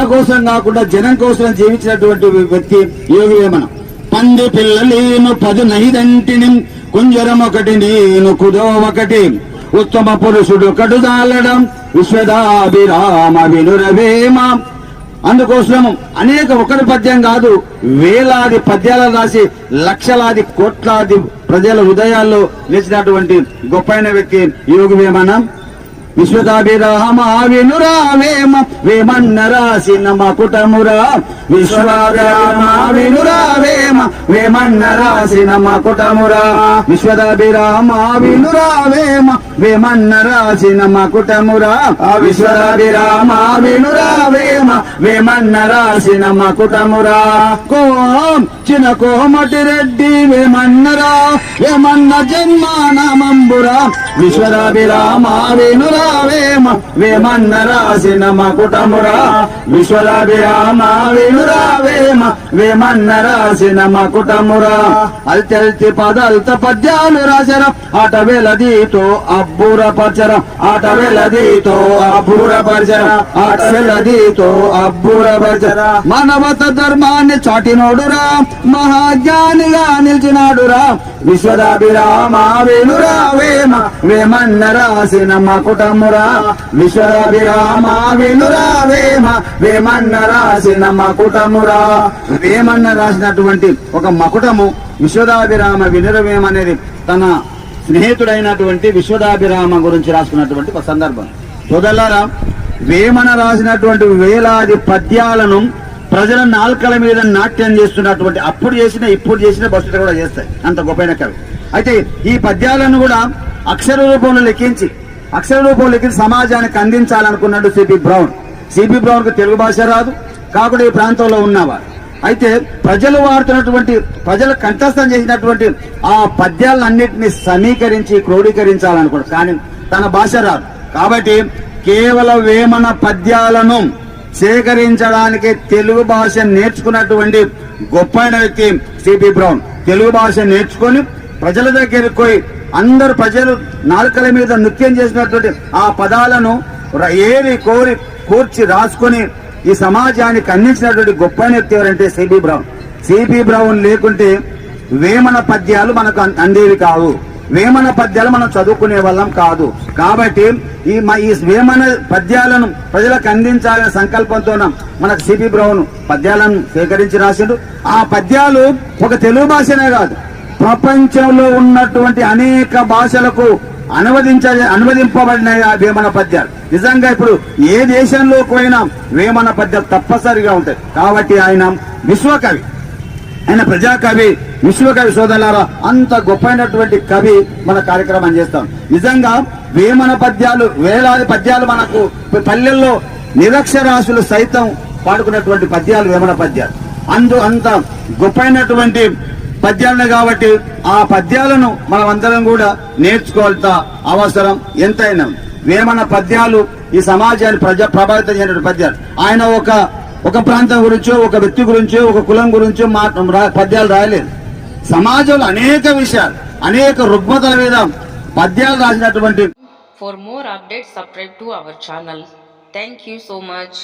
తన కోసం కాకుండా జనం కోసం జీవించినటువంటి వ్యక్తి యోగి వేమన. పంది పిల్లలేను పది నైదంటిని కుంజరం ఒకటి నేను కుదో ఒకటి. ఉత్తమ పురుషుడు కడుదాలడం విశ్వదాభిరామ వినురవేమ అందుకోసం అనేక ఒకటి పద్యం కాదు వేలాది పద్యాలు రాసి లక్షలాది కోట్లాది ప్రజల హృదయాల్లో నిలిచినటువంటి గొప్పైన వ్యక్తి యోగి వేమనం. విశ్వదాభిరామ వినురా వేమ వేమన్న రాసిన మకుటమురా విశ్వదాభిరామ వినురా వేమ వేమన్న రాసిన మకుటమురా విశ్వదాభిరామ వినురా వేమ వేమన్న రాసిన మకుటమురా విశ్వదాభిరామ వినురా వేమ వేమన్న రాసిన మకుటమురా. కోం చిన కోమటి రెడ్డి వేమన్నరా. వేమన్న జన్మానమంబురా విశ్వరాభిరామ వేణురా వేమ. వేమన్న రాసిన మకుటమురా. విశ్వరాభిరామ వేణురా వేమ. వేమన్న రాసిన మకుటమురా. అల్తెల్తి పదల్త పద్యాలు రాసర ఆట వెలదీతో అబ్బుర పచర ఆట వెలదీతో అబ్బుర పచర ఆట వెలదీతో అబ్బుర మానవత ధర్మాన్ని చాటినోడురా మహాజ్ఞానిగా నిలిచినాడురా. విశ్వదాభిరామ వేణురా వేమ వేమన్న రాసిన మకుటమురా విశ్వదాభిరామ వేణురా వేమ వేమన్న రాసిన మకుటమురా వేమన్న రాసినటువంటి ఒక మకుటము విశ్వదాభిరామ వినురవేమ అనేది తన స్నేహితుడైనటువంటి విశ్వదాభిరామ గురించి రాసుకున్నటువంటి ఒక సందర్భం. సోదరులారా వేమన రాసినటువంటి వేలాది పద్యాలను ప్రజల నాల్కల మీద నాట్యం చేస్తున్నటువంటి అప్పుడు చేసిన ఇప్పుడు చేసిన భవిష్యత్తు కూడా చేస్తాయి. అంత గొప్పైన కవి. అయితే ఈ పద్యాలను కూడా అక్షర రూపంలో లెక్కించి అక్షర రూపంలో లెక్కించి సమాజానికి అందించాలనుకున్నాడు సిపి బ్రౌన్. సిపి బ్రౌన్కు తెలుగు భాష రాదు కాకుండా ఈ ప్రాంతంలో ఉన్నవారు. అయితే ప్రజలు వాడుతున్నటువంటి ప్రజలు కంఠస్థం చేసినటువంటి ఆ పద్యాలన్నింటినీ సమీకరించి క్రోడీకరించాలనుకున్నాడు. కానీ తన భాష రాదు. కాబట్టి కేవల వేమన పద్యాలను సేకరించడానికి తెలుగు భాష నేర్చుకున్నటువంటి గొప్పైన వ్యక్తి సిపి బ్రౌన్. తెలుగు భాష నేర్చుకొని ప్రజల దగ్గరికి పోయి అందరు ప్రజలు నాలుకల మీద నృత్యం చేసినటువంటి ఆ పదాలను ర- ఏరి కోరి కూర్చి రాసుకొని ఈ సమాజానికి అందించినటువంటి గొప్ప వ్యక్తి ఎవరంటే సిపి బ్రౌన్. సిపి బ్రౌన్ లేకుంటే వేమన పద్యాలు మనకు అందేవి కావు. వేమన పద్యాలు మనం చదువుకునే వాళ్ళం కాదు. కాబట్టి ఈ మ- ఈ వేమన పద్యాలను ప్రజలకు అందించాలనే సంకల్పంతో మనకు సిపి బ్రౌన్ పద్యాలను సేకరించి రాసిండు. ఆ పద్యాలు ఒక తెలుగు భాషనే కాదు. ప్రపంచంలో ఉన్నటువంటి అనేక భాషలకు అనువదించ అనువదింపబడినాయి ఆ వేమన పద్యాలు. నిజంగా ఇప్పుడు ఏ దేశంలోకి పోయినా వేమన పద్యాలు తప్పనిసరిగా ఉంటాయి. కాబట్టి ఆయన విశ్వకవి. ఆయన ప్రజాకవి విశ్వకవి సోదరులారా అంత గొప్పైనటువంటి కవి మన కార్యక్రమం చేస్తాం. నిజంగా వేమన పద్యాలు వేలాది పద్యాలు మనకు పల్లెల్లో నిరక్షరాశులు సైతం పాడుకున్నటువంటి పద్యాలు వేమన పద్యాలు. అందు అంత గొప్పైనటువంటి పద్యాలను కాబట్టి ఆ పద్యాలను మనం అందరం కూడా నేర్చుకోవాల్సిన అవసరం ఎంతైనా. వేమన పద్యాలు ఈ సమాజాన్ని ప్రజా ప్రభావితం చేయనటువంటి పద్యాలు. ఆయన ఒక ఒక ప్రాంతం గురించో ఒక వ్యక్తి గురించో ఒక కులం గురించో మా పద్యాలు రాయలేదు. సమాజంలో అనేక విషయాలు అనేక రుగ్మతల మీద పద్యాలు రాసినటువంటి for more update subscribe to our channel thank you so much